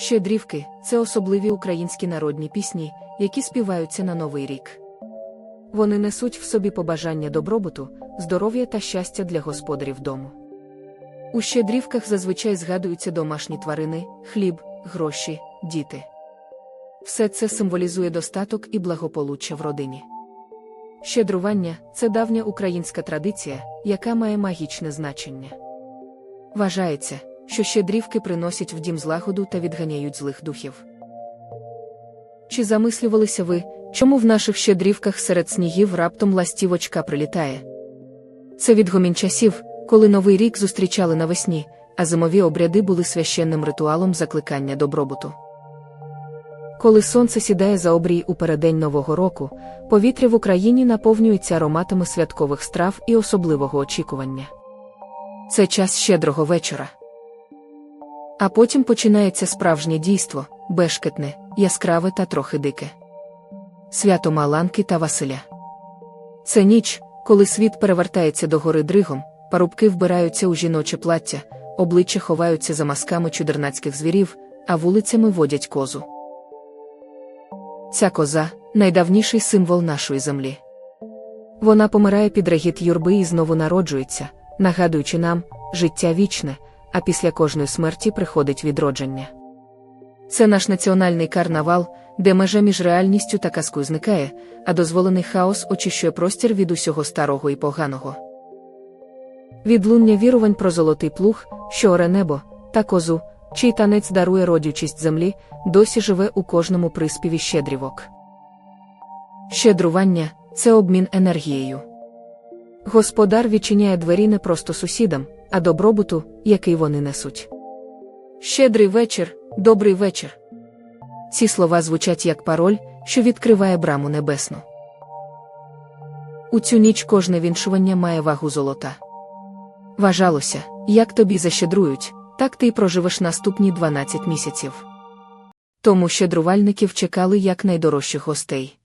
Щедрівки це особливі українські народні пісні, які співаються на Новий рік. Вони несуть в собі побажання добробуту, здоров'я та щастя для господарів дому. У щедрівках зазвичай згадуються домашні тварини, хліб, гроші, діти. Все це символізує достаток і благополуччя в родині. Щедрування це давня українська традиція, яка має магічне значення. Вважається, що щедрівки приносять в дім злагоду та відганяють злих духів. Чи замислювалися ви, чому в наших щедрівках серед снігів раптом ластівочка прилітає? Це відгомін часів, коли Новий рік зустрічали навесні, а зимові обряди були священним ритуалом закликання добробуту. Коли сонце сідає за обрій у переддень Нового року, повітря в Україні наповнюється ароматами святкових страв і особливого очікування. Це час щедрого вечора. А потім починається справжнє дійство, бешкетне, яскраве та трохи дике. Свято Маланки та Василя. Це ніч, коли світ перевертається до гори дригом, парубки вбираються у жіноче плаття, обличчя ховаються за масками чудернацьких звірів, а вулицями водять козу. Ця коза найдавніший символ нашої землі. Вона помирає під регіт юрби і знову народжується, нагадуючи нам, життя вічне, а після кожної смерті приходить відродження. Це наш національний карнавал, де межа між реальністю та казкою зникає, а дозволений хаос очищує простір від усього старого і поганого. Відлуння вірувань про золотий плуг, що оре небо, та козу, чий танець дарує родючість землі, досі живе у кожному приспіві щедрівок. Щедрування це обмін енергією. Господар відчиняє двері не просто сусідам, а добробуту, який вони несуть. Щедрий вечір, добрий вечір. Ці слова звучать як пароль, що відкриває браму небесну. У цю ніч кожне віншування має вагу золота. Вважалося, як тобі защедрують, так ти й проживеш наступні 12 місяців. Тому щедрувальників чекали як найдорожчих гостей.